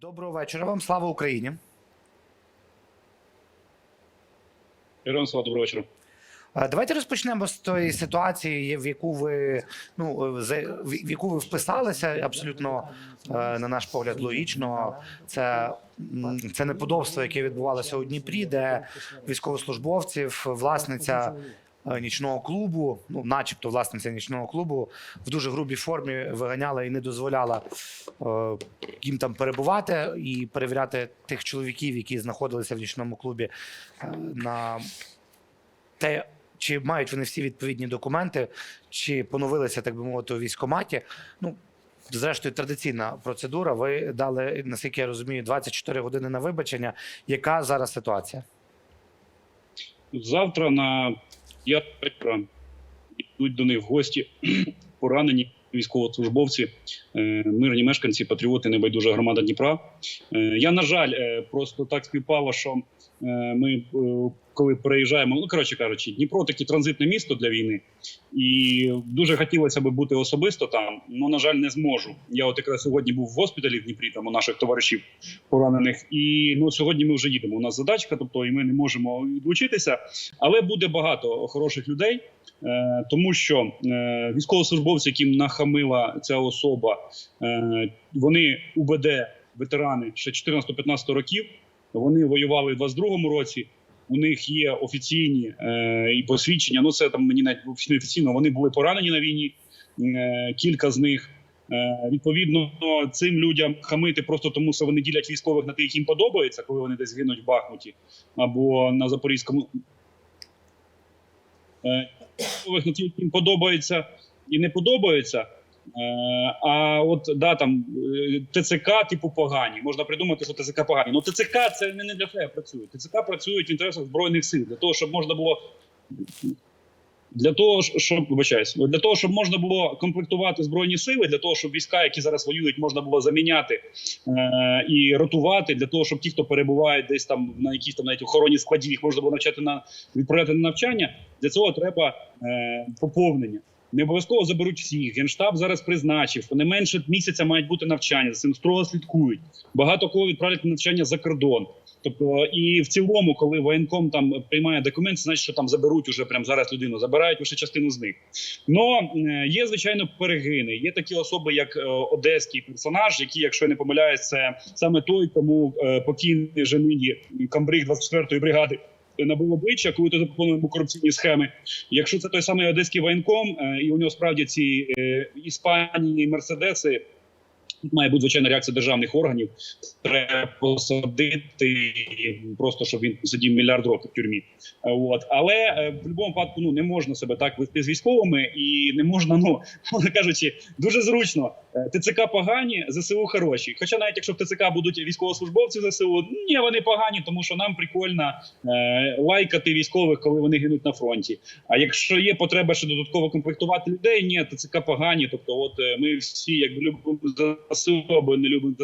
Доброго вечора вам. Слава Україні. Героям слава, доброго вечора. Е, Давайте розпочнемо з тої ситуації, в яку ви ну е, в яку ви вписалися. Абсолютно е, на наш погляд логічно. Це, це неподобство, яке відбувалося у Дніпрі, де військовослужбовців, власниця нічного клубу, ну, начебто, власниця нічного клубу, в дуже грубій формі виганяла і не дозволяла е, їм там перебувати і перевіряти тих чоловіків, які знаходилися в нічному клубі е, на те, чи мають вони всі відповідні документи, чи поновилися, так би мовити, у військкоматі. Ну, зрештою, традиційна процедура. Ви дали, наскільки я розумію, 24 години на вибачення. Яка зараз ситуація? Завтра на 5 вечора йдуть до них в гості поранені військовослужбовці, е, мирні мешканці, патріоти, небайдужа громада Дніпра. Е, Я, на жаль, е, просто так співпало, що ми, е, коли переїжджаємо, ну коротше кажучи, Дніпро таке транзитне місто для війни, і дуже хотілося б бути особисто там. але, на жаль, не зможу. Я от якраз сьогодні був в госпіталі в Дніпрі, там у наших товаришів поранених. І ну сьогодні ми вже їдемо. У нас задачка, тобто і ми не можемо відлучитися. Але буде багато хороших людей, е, тому що е, військовослужбовці, яким нахамила ця особа, е, вони УБД ветерани ще 14-15 років. Вони воювали в 22-му році. У них є офіційні е, і посвідчення. Ну це там мені навіть не офіційно. Вони були поранені на війні. Е, кілька з них. Е, Відповідно, цим людям хамити просто тому, що вони ділять військових на тих, їм подобається, коли вони десь гинуть в Бахмуті або на Запорізькому. Е, на тих, їм подобається і не подобається. Е, А от да, там е, ТЦК, типу, погані. Можна придумати, що ТЦК погані. Ну ТЦК це не для себе працює. ТЦК працюють в інтересах збройних сил для того, щоб можна було для того, щоб вибачаюсь, для того, щоб можна було комплектувати збройні сили, для того, щоб війська, які зараз воюють, можна було заміняти е, і ротувати, для того, щоб ті, хто перебувають десь там на якісь там навіть охороні складів, їх можна було навчати на відправляти на навчання. Для цього треба е, поповнення. Не обов'язково заберуть всіх. Генштаб зараз призначив, що не менше місяця мають бути навчання. За цим строго слідкують. Багато кого відправлять на навчання за кордон. Тобто, і в цілому, коли воєнком там приймає документ, значить, що там заберуть уже прямо зараз людину, забирають лише частину з них. Но е, є звичайно перегини. Є такі особи, як е, одеський персонаж, який, якщо я не помиляюсь, це саме той, кому е, покійний Женині камбриг 24-ї бригади. Набив обличчя, коли ти запропонує корупційні схеми. Якщо це той самий одеський воєнком, е, і у нього справді ці е, іспанії мерседеси, має бути звичайна реакція державних органів. Треба посадити просто, щоб він сидів мільярд років в тюрмі. Е, От але е, в будь-якому випадку ну не можна себе так вести з військовими, і не можна, ну кажучи, дуже зручно. Е, ТЦК погані, ЗСУ хороші. Хоча навіть якщо в ТЦК будуть військовослужбовці ЗСУ, ні, вони погані, тому що нам прикольно лайкати військових, коли вони гинуть на фронті. А якщо є потреба ще додатково комплектувати людей, ні, ТЦК погані. Тобто, от ми всі якби любимо ЗСУ, не любимо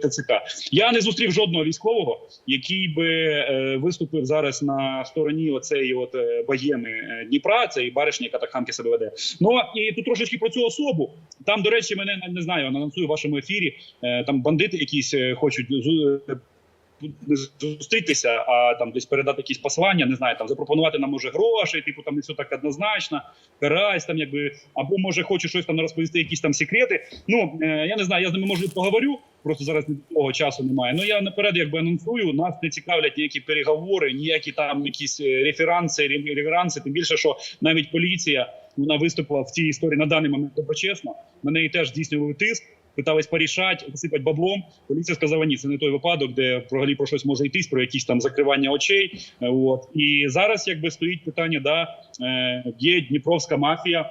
ТЦК. Я не зустрів жодного військового, який би е, виступив зараз на стороні оцеї от е, е, Дніпра, це і баришня, яка так хамки себе веде. Ну і тут трошечки про цю особу. Там, до речі, мене не знаю, анонсую в вашому ефірі. Там бандити якісь хочуть зустрітися, а там десь передати якісь послання, не знаю, там запропонувати нам може грошей, типу там не все так однозначно, карась там, якби або може хоче щось там розповісти, якісь там секрети. Ну е, я не знаю, я з ними може поговорю. Просто зараз того часу немає. Ну я наперед якби анонсую. Нас не цікавлять ніякі переговори, ніякі там якісь е, реферанси, реверанси. Тим більше, що навіть поліція вона виступила в цій історії на даний момент доброчесно. На неї теж здійснювали тиск. Питались порішати, посипати баблом. Поліція сказала, ні, це не той випадок, де взагалі про щось може йтись, про якісь там закривання очей. Е, От і зараз, якби стоїть питання, да е, є Дніпровська мафія.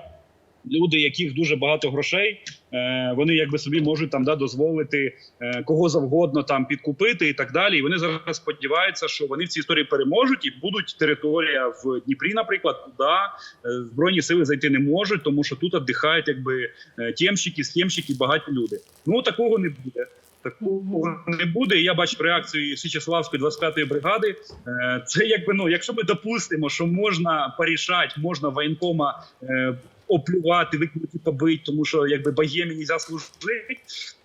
Люди, яких дуже багато грошей, е, вони якби собі можуть там да дозволити е, кого завгодно там підкупити і так далі. І вони зараз сподіваються, що вони в цій історії переможуть і будуть територія в Дніпрі, наприклад, куди е, збройні сили зайти не можуть, тому що тут віддихають якби тємщики, схемщики, багаті люди. Ну такого не буде. Такого не буде. Я бачив реакцію Січеславської 25-ї бригади. Це якби ну, якщо ми допустимо, що можна порішати, можна воєнкома оплювати, викинути побить, тому що якби богемі нельзя служити.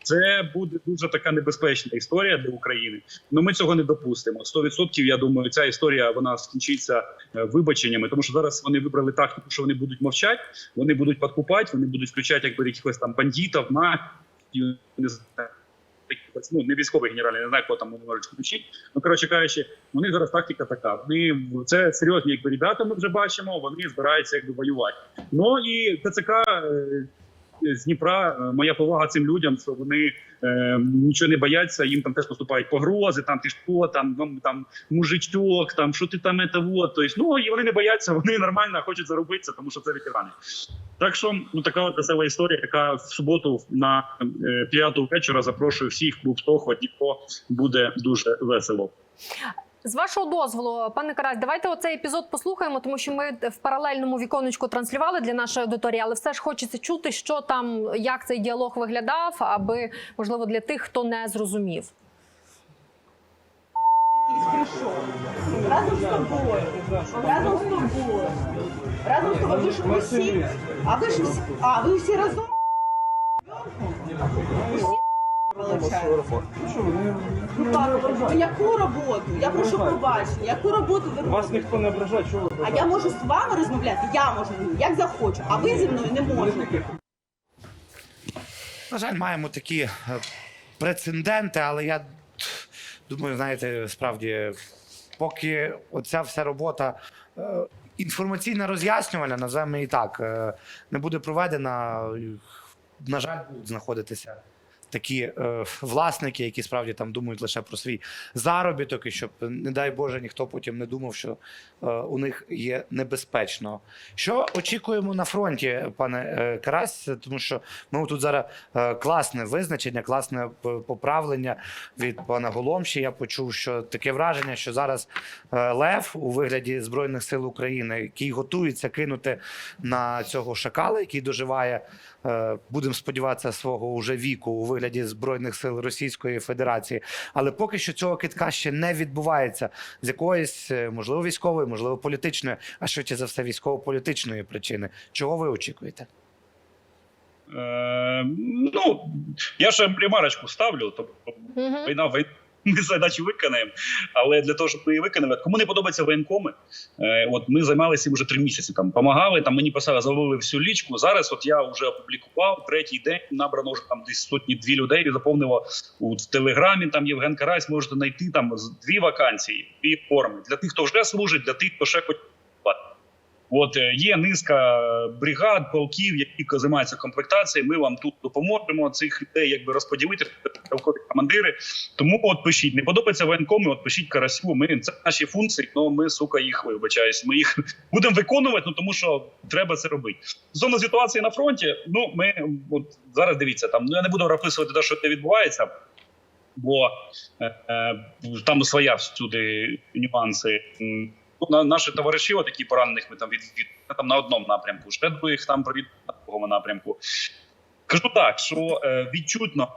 Це буде дуже така небезпечна історія для України. Ну ми цього не допустимо. 100% я думаю, ця історія вона скінчиться е, вибаченнями, тому що зараз вони вибрали тактику, що вони будуть мовчати, вони будуть подкупати, вони будуть включати якби якихось там бандитів, на не знаю, ну не військовий генеральний, не знаю, кого там вони можуть. Ну коротше кажучи, них зараз тактика така. Вони це серйозні, якби ребята. Ми вже бачимо. Вони збираються якби воювати. Ну і ТЦК е, з Дніпра. е, Моя повага цим людям, що вони е, нічого не бояться. Їм там теж поступають погрози. Там ти що, там вам там мужичок, там що ти там это вот. Тобто, ну і вони не бояться, вони нормально хочуть заробитися, тому що це ветерани. Так що ну така весела історія, яка в суботу на е, п'яту вечора запрошую всіх клуб Стохва, Дніпро буде дуже весело. З вашого дозволу, пане Карась, давайте оцей епізод послухаємо, тому що ми в паралельному віконечку транслювали для нашої аудиторії, але все ж хочеться чути, що там, як цей діалог виглядав, аби можливо для тих, хто не зрозумів. Разом з тобою. Разом з тобою. Разом з тобою. А ви ж всі. А, ви всі разом? Усі виходить. Ну так, яку роботу? Я прошу пробачення. Яку роботу ви Вас ніхто не ображає, чого ви А я можу з вами розмовляти? Я можу, як захочу. А ви зі мною не можете. На жаль, маємо такі е, прецеденти, але я думаю, знаєте, справді, поки оця вся робота е, інформаційна роз'яснювальна, називаємо її так, е, не буде проведена, е, на жаль, будуть знаходитися. Такі е, власники, які справді там думають лише про свій заробіток, і щоб, не дай Боже, ніхто потім не думав, що е, у них є небезпечно. Що очікуємо на фронті, пане е, Карась? Тому що ми тут зараз е, класне визначення, класне поправлення від пана Голомші. Я почув, що таке враження, що зараз е, Лев у вигляді Збройних сил України, який готується кинути на цього шакала, який доживає, е, будемо сподіватися, свого уже віку у вигляді Збройних сил Російської Федерації. Але поки що цього китка ще не відбувається з якоїсь, е, можливо, військової, можливо, політичної, а швидше за все, військово-політичної причини. Чого ви очікуєте? Е, ну я ще ремарочку ставлю, тобто Угу. війна війна. Ми задачу виконаємо, але для того, щоб ми її виконали, кому не подобаються воєнкоми, е, от ми займалися вже три місяці. Там помагали, там мені писали, завели всю лічку. Зараз, от я вже опублікував третій день. Набрано вже там десь сотні дві людей. Заповнило у телеграмі. Там Євген Карась можете знайти там дві вакансії, дві форми для тих, хто вже служить, для тих, хто ще хоче. От е, є низка бригад, полків, які займаються комплектацією. Ми вам тут допоможемо цих людей, якби розподілити командири. Тому от пишіть, не подобається воєнкоми, от пишіть карасю. Ми це наші функції, але ми сука їх вибачаюсь. Ми їх будемо виконувати, ну тому що треба це робити. Стосовно ситуації на фронті. Ну ми от зараз дивіться там. Ну я не буду розписувати те, що це відбувається. Бо е, е, там своя всюди нюанси. Ну, на, наші товариші, от які поранених ми там від, від там на одному напрямку, ще двоїх там провід на другому напрямку. Кажу так, що е, відчутно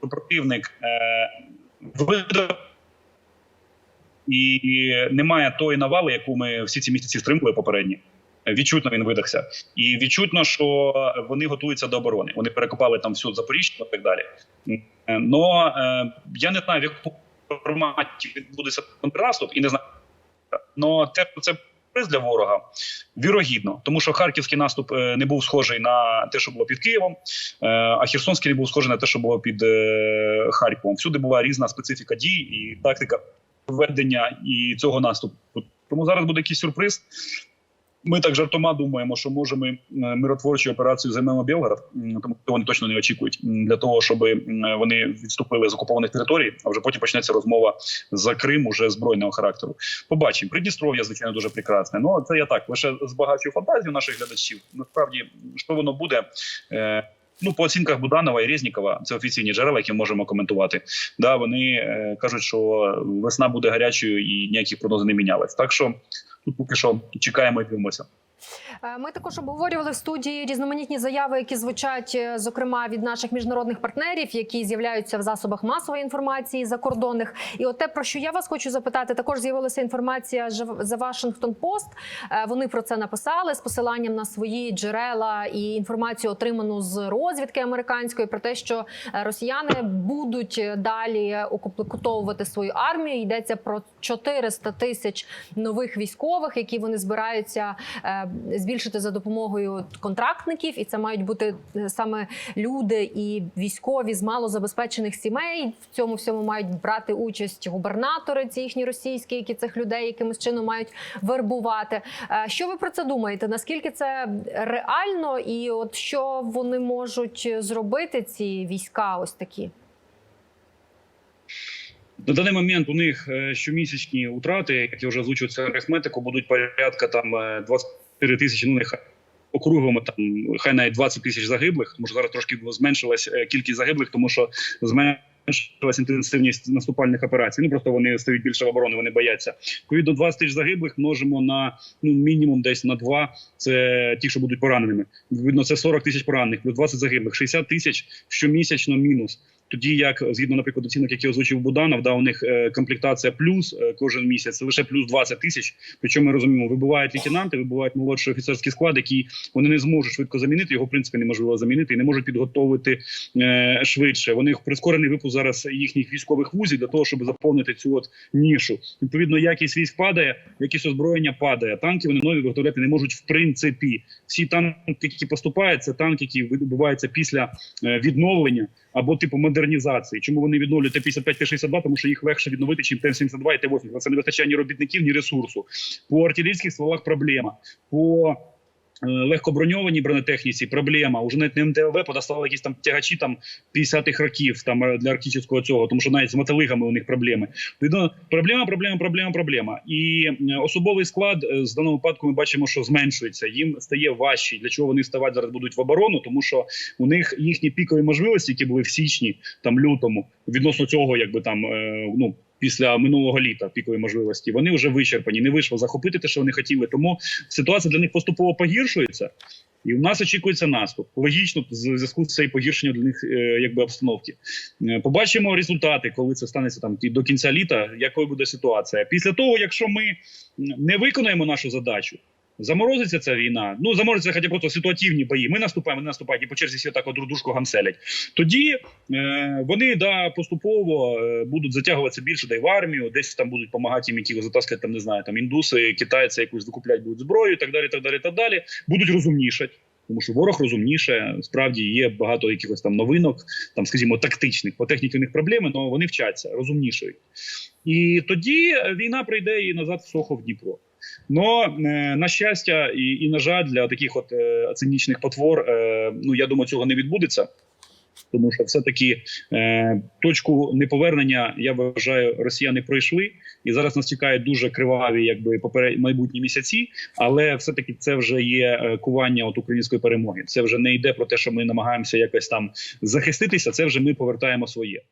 що противник е, видав і немає тої навали, яку ми всі ці місяці стримували попередні. Відчутно він видахся, і відчутно, що вони готуються до оборони. Вони перекопали там всю Запоріжжя і так далі. Е, Но е, я не знаю, в якому форматі відбудеться контрнаступ, і не знаю. Но те, що це приз для ворога, вірогідно, тому що харківський наступ е, не був схожий на те, що було під Києвом, е, а Херсонський не був схожий на те, що було під е, Харковом. Всюди була різна специфіка дій і тактика ведення і цього наступу. Тому зараз буде якийсь сюрприз. Ми так жартома думаємо, що може ми е, миротворчу операцію займемо Білгород, тому що вони точно не очікують для того, щоб вони відступили з окупованих територій, а вже потім почнеться розмова за Крим уже збройного характеру. Побачимо. Придністров'я, звичайно, дуже прекрасне. Ну це я так лише збагачую фантазію наших глядачів. Насправді, що воно буде. Ну, по оцінках Буданова і Резнікова, це офіційні джерела, які можемо коментувати. Да, вони е, кажуть, що весна буде гарячою і ніяких прогнозів не мінялись. Так що тут поки що чекаємо і дивимося. Е, Ми також обговорювали в студії різноманітні заяви, які звучать, е, зокрема від наших міжнародних партнерів, які з'являються в засобах масової інформації закордонних. І от те, про що я вас хочу запитати, також з'явилася інформація з The Washington Post. Е, Вони про це написали з посиланням на свої джерела і інформацію, отриману з розвідки американської, про те, що росіяни будуть далі окуповувати свою армію. Йдеться про 400 тисяч нових військових, які вони збираються збільшити за допомогою контрактників, і це мають бути е, саме люди і військові з малозабезпечених сімей. В цьому всьому мають брати участь губернатори, ці їхні російські, які цих людей якимось чином мають вербувати. Е, що ви про це думаєте? Наскільки це реально, і от що вони можуть зробити ці війська? Ось такі. На даний момент у них е, щомісячні втрати, як я вже озвучив цю арифметику, будуть порядка там 20 4 тисячі, ну нехай округами там хай навіть 20 тисяч загиблих. Може зараз трошки зменшилась е, кількість загиблих, тому що зменшилась інтенсивність наступальних операцій. Ну просто вони стають більше в оборони, вони бояться. Відповідно, 20 тисяч загиблих множимо на ну мінімум десь на 2, Це ті, що будуть пораненими. Відповідно, це 40 тисяч поранених, плюс 20 загиблих, 60 тисяч щомісячно мінус. Тоді як згідно, наприклад, оцінок, які озвучив Буданов, да, у них е, комплектація плюс е, кожен місяць це лише плюс 20 тисяч. Причому ми розуміємо, вибувають лейтенанти, вибувають молодший офіцерський склад, який вони не зможуть швидко замінити. Його в принципі неможливо замінити і не можуть підготовити е, швидше. Вони прискорений випуск зараз їхніх військових вузів для того, щоб заповнити цю от нішу. Відповідно, якість військ падає, якість озброєння падає. Танки вони нові виготовляти не можуть в принципі. Всі танки, які поступають, це танки, які відбуваються після е, відновлення або типу модернізації. Чому вони відновлюють Т-55, Т-62? Тому що їх легше відновити, чим Т-72 і Т-80. Це не вистачає ні робітників, ні ресурсу. По артилерійських стволах проблема. По легкоброньованій бронетехніці проблема. Уже навіть не МТЛБ подоставили якісь там тягачі там 50-х років там е, для арктичного цього, тому що навіть з мотолигами у них проблеми. Відповідно, проблема, проблема, проблема, проблема. І е, особовий склад е, з даного випадку ми бачимо, що зменшується. Їм стає важче. Для чого вони ставати зараз будуть в оборону? Тому що у них їхні пікові можливості, які були в січні, там лютому, відносно цього, якби там е, ну. Після минулого літа пікові можливості вони вже вичерпані. Не вийшло захопити те, що вони хотіли. Тому ситуація для них поступово погіршується, і в нас очікується наступ. Логічно, в зв'язку з цією погіршенням для них е, якби обстановки. Е, Побачимо результати, коли це станеться там до кінця літа. Якою буде ситуація? Після того, якщо ми не виконаємо нашу задачу. Заморозиться ця війна, ну заморозиться хоча б просто ситуативні бої. Ми наступаємо, вони наступають і по черзі всі так от дружку гамселять. Тоді е, вони да поступово е, будуть затягуватися більше да й в армію, десь там будуть допомагати їм які затаскати там, не знаю, там індуси, китайці якусь докуплять будуть зброю, і так далі, так далі, так далі. Будуть розумнішати. Тому що ворог розумніше, справді є багато якихось там новинок, там, скажімо, тактичних. По техніці у них проблеми, але вони вчаться, розумнішають. І тоді війна прийде і назад в Сохо в Дніпро. Но е, на щастя, і, і на жаль, для таких от е, цинічних потвор, е, ну я думаю, цього не відбудеться. Тому що все-таки е, точку неповернення, я вважаю, росіяни пройшли, і зараз нас чекають дуже криваві, якби поперед майбутні місяці. Але все-таки це вже є е, кування от української перемоги. Це вже не йде про те, що ми намагаємося якось там захиститися. Це вже ми повертаємо своє.